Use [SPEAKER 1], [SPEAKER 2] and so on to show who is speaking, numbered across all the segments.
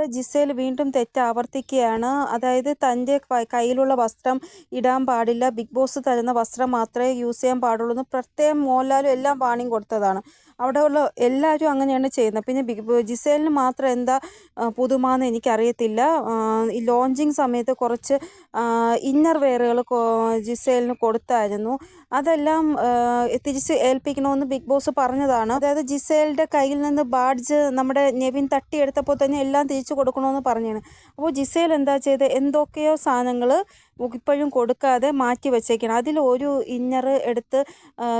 [SPEAKER 1] ഇവിടെ ജിസേൽ വീണ്ടും തെറ്റ് ആവർത്തിക്കുകയാണ് അതായത് തന്റെ കയ്യിലുള്ള വസ്ത്രം ഇടാൻ പാടില്ല. ബിഗ് ബോസ് തരുന്ന വസ്ത്രം മാത്രമേ യൂസ് ചെയ്യാൻ പാടുള്ളൂ എന്ന് പ്രത്യേകം മോഹൻലാലും എല്ലാം വാണിംഗ് കൊടുത്തതാണ്. അവിടെയുള്ള എല്ലാവരും അങ്ങനെയാണ് ചെയ്യുന്നത്. പിന്നെ ബിഗ് ജിസേലിന് മാത്രം എന്താ പുതുമാന്ന് എനിക്കറിയത്തില്ല. ഈ ലോഞ്ചിങ് സമയത്ത് കുറച്ച് ഇന്നർ വെയറുകൾ ജിസേലിന് കൊടുത്തായിരുന്നു. അതെല്ലാം തിരിച്ച് ഏൽപ്പിക്കണമെന്ന് ബിഗ് ബോസ് പറഞ്ഞതാണ്. അതായത് ജിസേലിന്റെ കയ്യിൽ നിന്ന് ബാഡ്ജ് നമ്മുടെ നെവിൻ തട്ടിയെടുത്തപ്പോൾ തന്നെ എല്ലാം തിരിച്ചു കൊടുക്കണമെന്ന് പറഞ്ഞാണ്. അപ്പോൾ ജിസേൽ എന്താ ചെയ്തത് എന്തൊക്കെയോ സാധനങ്ങൾ ഇപ്പോഴും കൊടുക്കാതെ മാറ്റി വെച്ചേക്കണം. അതിൽ ഒരു ഇന്നർ എടുത്ത്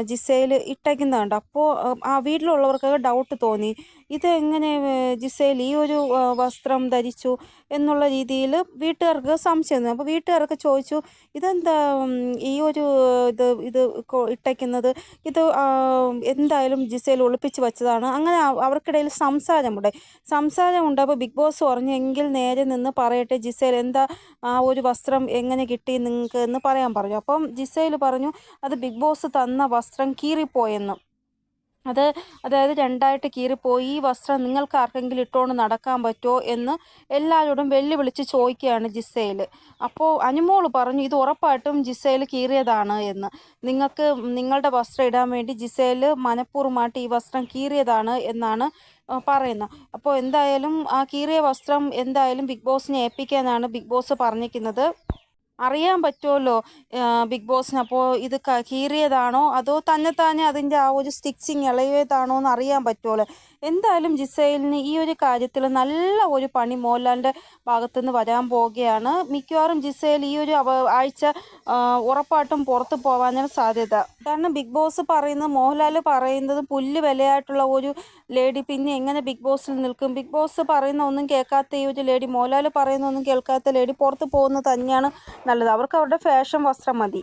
[SPEAKER 1] ജിസയിൽ ഇട്ടേക്കുന്നതുണ്ട്. അപ്പോൾ ആ വീട്ടിലുള്ളവർക്കൊക്കെ ഡൗട്ട് തോന്നി. ഇത് എങ്ങനെ ജിസയിൽ ഈ ഒരു വസ്ത്രം ധരിച്ചു എന്നുള്ള രീതിയിൽ വീട്ടുകാർക്ക് സംശയം അപ്പോൾ വീട്ടുകാരൊക്കെ ചോദിച്ചു ഇതെന്താ ഈ ഒരു ഇത് ഇത് ഇട്ടേക്കുന്നത്? ഇത് എന്തായാലും ജിസയിൽ ഒളിപ്പിച്ച് വെച്ചതാണ്. അങ്ങനെ അവ- അവർക്കിടയിൽ സംസാരമുണ്ട് സംസാരമുണ്ട് അപ്പോൾ ബിഗ് ബോസ് പറഞ്ഞു എങ്കിൽ നേരെ നിന്ന് പറയട്ടെ ജിസയിൽ എന്താ ആ ഒരു വസ്ത്രം എങ്ങനെ കിട്ടി നിങ്ങൾക്ക് എന്ന് പറയാൻ പറഞ്ഞു. അപ്പം ജിസയിൽ പറഞ്ഞു അത് ബിഗ് ബോസ് തന്ന വസ്ത്രം കീറിപ്പോയെന്ന്. അത് അതായത് രണ്ടായിട്ട് കീറിപ്പോയി. ഈ വസ്ത്രം നിങ്ങൾക്ക് ആർക്കെങ്കിലും ഇട്ടുകൊണ്ട് നടക്കാൻ പറ്റുമോ എന്ന് എല്ലാവരോടും വെല്ലുവിളിച്ച് ചോദിക്കുകയാണ് ജിസയിൽ അപ്പോൾ അനുമോൾ പറഞ്ഞു ഇത് ഉറപ്പായിട്ടും ജിസയിൽ കീറിയതാണ് എന്ന്. നിങ്ങൾക്ക് നിങ്ങളുടെ വസ്ത്രം ഇടാൻ വേണ്ടി ജിസയിൽ മനഃപൂർവമായിട്ട് ഈ വസ്ത്രം കീറിയതാണ് എന്നാണ് പറയുന്നത്. അപ്പോൾ എന്തായാലും ആ കീറിയ വസ്ത്രം എന്തായാലും ബിഗ് ബോസിനെ ഏൽപ്പിക്കാനാണ് ബിഗ് ബോസ് പറഞ്ഞിരിക്കുന്നത്. അറിയാൻ പറ്റുമല്ലോ ബിഗ് ബോസിന്? അപ്പോൾ ഇത് കീറിയതാണോ? അതോ തന്നെത്താനെ അതിന്റെ ആ ഒരു സ്റ്റിച്ചിങ് ഇളയതാണോ എന്ന് അറിയാൻ പറ്റുമല്ലോ എന്തായാലും ജിസൈലിന് ഈ ഒരു കാര്യത്തിൽ നല്ല ഒരു പണി മോഹൻലാലിന്റെ ഭാഗത്തുനിന്ന് വരാൻ പോവുകയാണ്. മിക്കവാറും ജിസൈൽ ഈ ഒരു ആഴ്ച ഉറപ്പായിട്ടും പുറത്ത് പോകാനാണ് സാധ്യത. കാരണം ബിഗ് ബോസ് പറയുന്നത് മോഹൻലാൽ പറയുന്നത് പുല്ല് വിലയായിട്ടുള്ള ഒരു ലേഡി പിന്നെ എങ്ങനെ ബിഗ് ബോസിൽ നിൽക്കും? ബിഗ് ബോസ് പറയുന്ന ഒന്നും കേൾക്കാത്ത ഈ ഒരു ലേഡി മോഹൻലാൽ പറയുന്ന ഒന്നും കേൾക്കാത്ത ലേഡി പുറത്ത് പോകുന്നത് തന്നെയാണ് നല്ലത്. അവർക്ക് അവരുടെ ഫാഷൻ വസ്ത്രം മതി.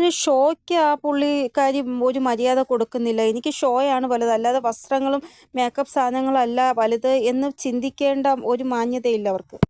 [SPEAKER 1] ഒരു ഷോയ്ക്ക് ആ പുള്ളിക്കാരി ഒരു മര്യാദ കൊടുക്കുന്നില്ല. എനിക്ക് ഷോയാണ് വലുത്. അല്ലാതെ വസ്ത്രങ്ങളും മേക്കപ്പ് സാധനങ്ങളും അല്ല വലുത് എന്ന് ചിന്തിക്കേണ്ട ഒരു മാന്യതയില്ല അവർക്ക്.